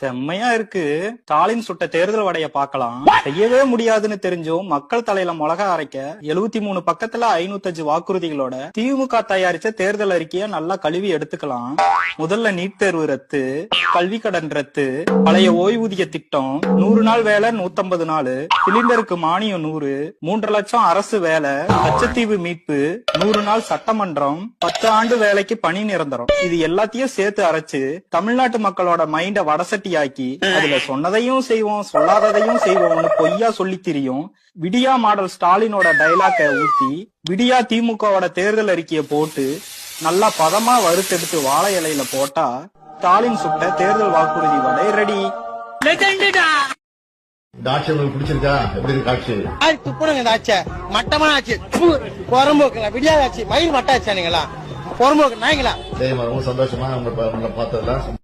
செம்மையா இருக்கு. ஸ்டாலின் சுட்ட தேர்தல் வடைய பார்க்கலாம். செய்யவே முடியாதுன்னு தெரிஞ்சும் மக்கள் தலையில மிளகா அரைக்க எழுபத்தி மூணு பக்கத்துல ஐநூத்தஞ்சு வாக்குறுதிகளோட திமுக தயாரிச்ச தேர்தல் அறிக்கைய நல்லா கழுவி எடுத்துக்கலாம். முதல்ல நீட் தேர்வு ரத்து கல்வி கடன் ரத்து பழைய ஓய்வூதிய திட்டம் நூறு நாள் வேலை நூத்தம்பது நாள் சிலிண்டருக்கு மானியம் நூறு மூன்று லட்சம் அரசு வேலை லட்சத்தீவு மீட்பு நூறு நாள் சட்டமன்றம் பத்து ஆண்டு வேலைக்கு பணி நிரந்தரம். இது எல்லாத்தையும் சேர்த்து அரைச்சு தமிழ்நாட்டு மக்களோட மைண்ட வடசட்டியாக்கி அதுல சொன்னதையும் செய்வோம் சொல்லாததையும் செய்வோம்னு பொய்யா சொல்லி திரியும் விடியா மாடல் ஸ்டாலினோட டைலாக்க ஊத்தி விடியா திமுகவோட தேர்தல் அறிக்கைய போட்டு நல்லா பதமா வறுத்தெடுத்து வாழை இலையில போட்டா ஸ்டாலின் சுட்ட தேர்தல் வாக்குறுதி வடை ரெடி ஆட்சி உங்களுக்கு பிடிச்சிருக்கா? எப்படி இருக்கு இந்த மட்டமான மயில் நாய்ங்களா ரொம்ப சந்தோஷமா? உங்களை உங்களை